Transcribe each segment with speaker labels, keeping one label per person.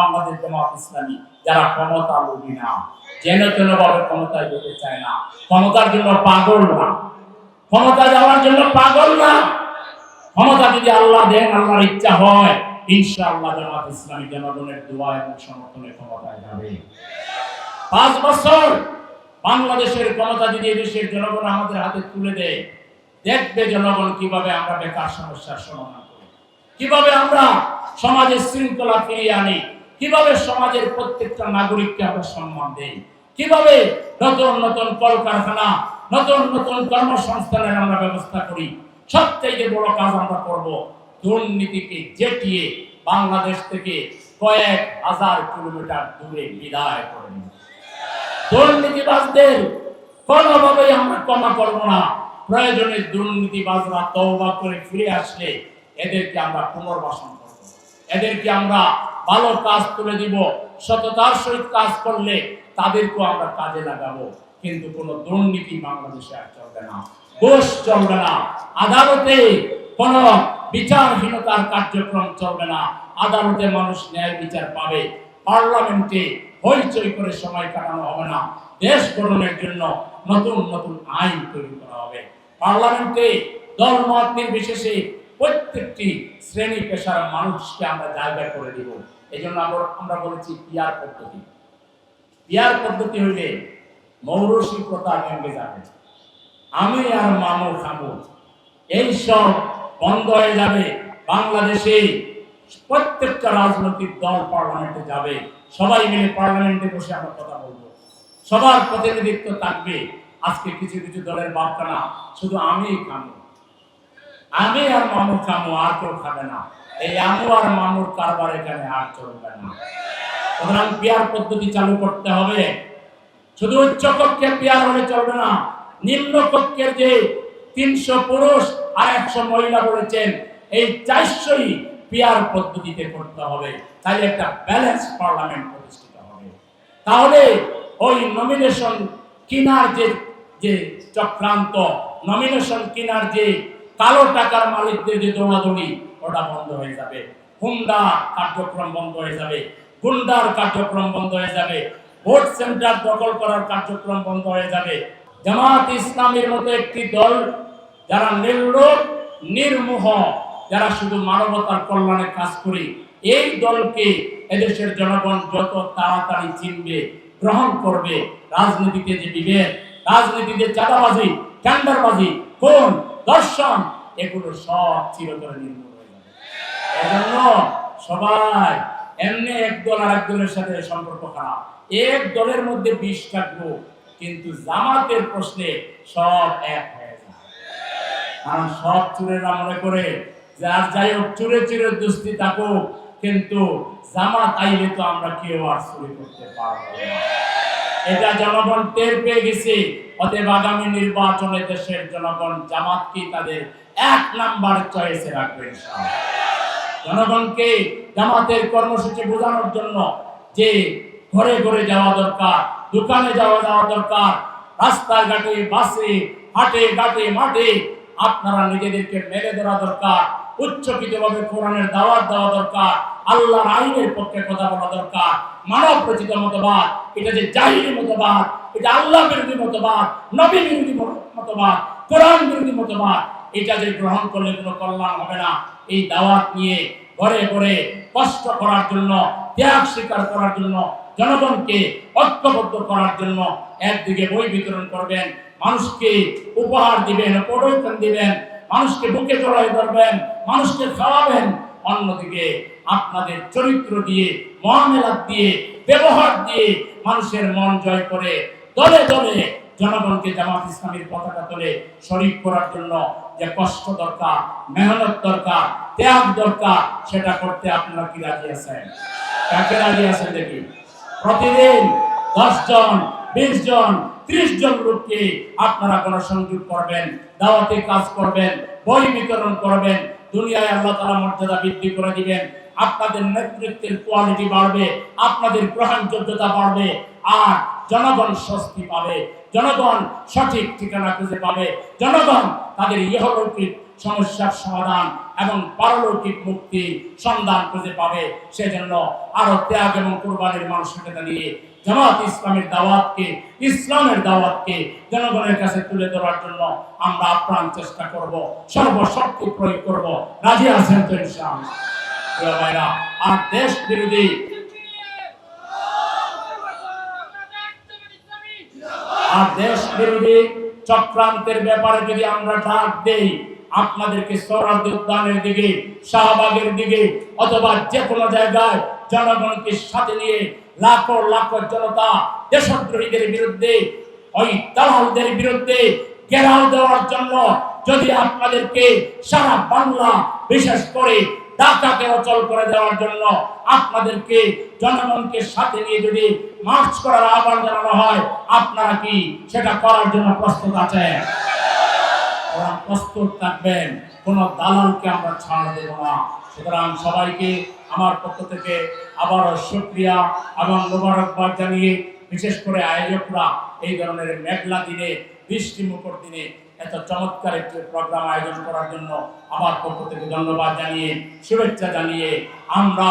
Speaker 1: বাংলাদেশ জামাত ইসলামী, যারা ক্ষমতা লোভী না যেন তেন ভাবে ক্ষমতায় যেতে চায় না। ক্ষমতার জন্য পাগল না। ক্ষমতা যাওয়ার জন্য পাগল না। ক্ষমতা যদি আল্লাহ দেন, আল্লাহর ইচ্ছা হয়, ইনশাআল্লাহ জামাত ইসলামী জনগণের দোয়া এবং সমর্থনে ক্ষমতায় যাবে। পাঁচ বছর বাংলাদেশের ক্ষমতা যদি দেশের জনগণ আমাদের হাতে তুলে দেয়, দেখবে জনগণ কীভাবে আমরা বেকার সমস্যার সমাধান করি। কীভাবে আমরা সমাজের শৃঙ্খলা ফিরিয়ে আনি কীভাবে সমাজের প্রত্যেকটা নাগরিককে আমরা সম্মান দেই? কীভাবে নতুন নতুন কলকারখানা, নতুন নতুন কর্মসংস্থানের আমরা ব্যবস্থা করি? সবচেয়ে বড় কাজ আমরা করব দুর্নীতিকে জেটিয়ে বাংলাদেশ থেকে কয়েক হাজার কিলোমিটার দূরে বিদায় করে দুর্নীতিবাজদের কোনোভাবেই আমরা ক্ষমা করব না। প্রয়োজনে দুর্নীতিবাজরা তওবা করে ফিরে আসলে এদেরকে আমরা পুনর্বাসন এদেরকে আমরা ভালো কাজ তুলে দিব, সততার সহিত কাজ করলে তাদেরকেও আমরা কাজে লাগাবো। কিন্তু কোনো দুর্নীতি বাংলাদেশে আর চলবে না, ঘোষ চলবে না, আদালতে কোনো বিচারহীনতার কার্যক্রম চলবে না, আদালতে মানুষ ন্যায় বিচার পাবে, পার্লামেন্টে হইচই করে সময় কাটানো হবে না, দেশ গঠনের জন্য নতুন নতুন আইন তৈরি করা হবে। পার্লামেন্টে দল মত নির্বিশেষে প্রত্যেকটি শ্রেণি পেশার মানুষকে আমরা জায়গা করে দিব। এই জন্য আমরা আমরা বলেছি পিয়ার পদ্ধতি। পিয়ার পদ্ধতি হইলে মৌরসী প্রথা ভেঙে যাবে। আমি আর মামু খামু। এই সব বন্ধ হয়ে যাবে। বাংলাদেশে প্রত্যেকটা রাজনৈতিক দল পার্লামেন্টে যাবে। সবাই মিলে পার্লামেন্টে বসে আমরা কথা বলব। সবার প্রতিনিধিত্ব থাকবে। আজকে কিছু কিছু দলের বার্তা না শুধু আমিই খামু। আমি আর মামু খামু আর কেউ খাবে না। এই আমু আর মামুর কারবার এখানে আর চলবে না। সুতরাং পিয়ার পদ্ধতি চালু করতে হবে। শুধু উচ্চ কক্ষে পিয়ার হলে চলবে না। নিম্ন কক্ষের যে তিনশো পুরুষ আর একশো মহিলা বলেছেন এই চারশোই পিয়ার পদ্ধতিতে করতে হবে। তাহলে একটা ব্যালেন্স পার্লামেন্ট প্রতিষ্ঠিত হবে। তাহলে ওই নমিনেশন কিনার যে যে চক্রান্ত নমিনেশন কিনার যে কালো টাকার মালিকদের যে দৌড়াদৌড়ি ওটা বন্ধ হয়ে যাবে। হুন্ডা কার্যক্রম বন্ধ হয়ে যাবে। গুন্ডার কার্যক্রম বন্ধ হয়ে যাবে। ভোট সেন্টার দখল করার কার্যক্রম বন্ধ হয়ে যাবে। জামাত ইসলামের মতো একটি দল যারা নির্লোক নির্মোহ, যারা শুধু মানবতার কল্যাণে কাজ করে, এই দলকে এদেশের জনগণ যত তাড়াতাড়ি চিনবে, গ্রহণ করবে, রাজনীতিতে যে বিভেদ, রাজনীতিতে চাঁদাবাজি, টেন্ডারবাজি কোন দর্শন, এগুলো সব চিরতরে নির্মূল হয়ে যাবে। এজন্য সবাই এমনি এক দল আর এক দলের সাথে সম্পর্ক খারাপ। এক দলের মধ্যে বিষ থাকব কিন্তু জামাতের প্রশ্নে সব এক হয়ে যায়। কারণ সব চুরেরা মনে করে যে, আর যাই হোক, চুরে চুরে দুস্তি থাকুক, কিন্তু জামাত আইলে তো আমরা কেউ আর চুরি করতে পারব না। এটা জনগণ টের পেয়ে গেছে অতএব আগামী নির্বাচনে দেশের জনগণ, জামাতকে তাদের এক নাম্বার চয়েসে রাখবে। জনগণকে জামাতের কর্মসূচি বোঝানোর জন্য যে ঘরে ঘরে যাওয়া দরকার, দোকানে যাওয়া যাওয়া দরকার, রাস্তাঘাটে, বাসে, হাটে, ঘাটে, মাঠে আপনারা নিজেদেরকে মেরে ধরা দরকার, উচ্চকিতভাবে কোরআনের দাওয়াত দেওয়া দরকার আল্লাহর আইনের পক্ষে কথা বলা দরকার। মানব রচিত মতবাদ, এটা যে জাহিরি মতবাদ, এটা আল্লাহ বিরোধী মতবাদ, নবী বিরোধী মতবাদ, কোরআন বিরোধী মতবাদ, এটা যে গ্রহণ করলে কোনো কল্যাণ হবে না। এই দাওয়াত নিয়ে ঘরে ঘরে কষ্ট করার জন্য, ত্যাগ স্বীকার করার জন্য, জনগণকে ঐক্যবদ্ধ করার জন্য একদিকে বই বিতরণ করবেন, মানুষকে উপহার দিবেন প্রোডাকশন দিবেন, মানুষকে বুকে জড়াই ধরবেন, মানুষকে খাওয়াবেন অন্যদিকে আপনাদের চরিত্র দিয়ে মহামেলাত দিয়ে, ব্যবহার দিয়ে মানুষের মন জয় করে, দলে দলে জনগণকে জামাত ইসলামের পতাকা তোলে শরীর করার জন্য যে কষ্ট দরকার, মেহনত দরকার, ত্যাগ দরকার, সেটা করতে আপনারা কি রাজি আছেন? কাকে রাজি আছেন দেখি? প্রতিদিন দশ জন, বিশ জন, ত্রিশ জন লোককে আপনারা গণসংযোগ করবেন, দাওয়াতে কাজ করবেন, বই বিতরণ করবেন দুনিয়ায় আল্লাহ তারা মর্যাদা বৃদ্ধি করে দিবেন, আপনাদের নেতৃত্বের কোয়ালিটি বাড়বে, আপনাদের গ্রহণযোগ্যতা বাড়বে, আর জনগণ স্বস্তি পাবে, জনগণ সঠিক ঠিকানা খুঁজে পাবে, জনগণ তাদের ইহলৌকিক সমস্যার সমাধান এবং পারলৌকিক মুক্তি সন্ধান খুঁজে পাবে। সেজন্য আরও ত্যাগ এবং কোরবানির মানসিকতা নিয়ে জামাত ইসলামের দাওয়াতকে ইসলামের দাওয়াতকে জনগণের কাছে তুলে ধরার জন্য আমরা আপ্রাণ চেষ্টা করব, সর্বশক্তি প্রয়োগ করব। রাজি আছেন তো ইনশাআল্লাহ? ভাইরা, আর দেশ বিরোধী আর দেশ বিরোধী চক্রান্তের ব্যাপারে যদি আমরা ডাক দেই আপনাদেরকে সরার্দি উদ্যানের দিকে, শাহবাগের দিকে, অথবা যে কোনো জায়গায় জনগণকে সাথে নিয়ে লাখো লাখো জনতা দেশদ্রোহীদের বিরুদ্ধে, ওই দালালদের বিরুদ্ধে ঘেরাও দেওয়ার জন্য যদি আপনাদেরকে সারা বাংলা বিশেষ করে ঢাকাকে অচল করে দেওয়ার জন্য আপনাদেরকে জনগণকে সাথে নিয়ে যদি মার্চ করার আহ্বান জানানো হয়, আপনারা কি সেটা করার জন্য প্রস্তুত আছেন? ওরা প্রস্তুত থাকবেন। কোন দালালকে আমরা ছাড় দেব না। সুতরাং সবাইকে আমার পক্ষ থেকে আবারও শুক্রিয়া এবং মোবারকবাদ জানিয়ে, বিশেষ করে আয়োজকরা এই ধরনের মেঘলা দিনে বৃষ্টি মুখর দিনে, এত চমৎকার একটি প্রোগ্রাম আয়োজন করার জন্য আমার পক্ষ থেকে ধন্যবাদ জানিয়ে, শুভেচ্ছা জানিয়ে, আমরা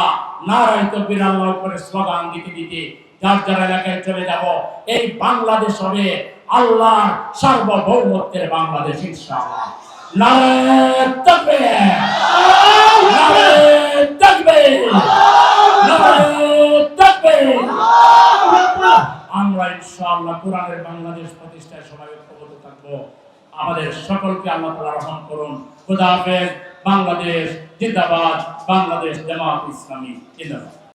Speaker 1: নারায় তকবির আল্লাহ করে স্লোগান দিতে দিতে যার যার এলাকায় চলে যাব। এই বাংলাদেশ হবে আল্লাহর সার্বভৌমত্বের বাংলাদেশ, ইনশাআল্লাহ। বাংলাদেশ প্রতিষ্ঠায় সবাই ঐক্যবদ্ধ আমাদের সকলকে আল্লাহ তাআলা করুন। খোদা হাফেজ। বাংলাদেশ জিন্দাবাদ। বাংলাদেশ জামাত ইসলামী। জিন্দাবাদ।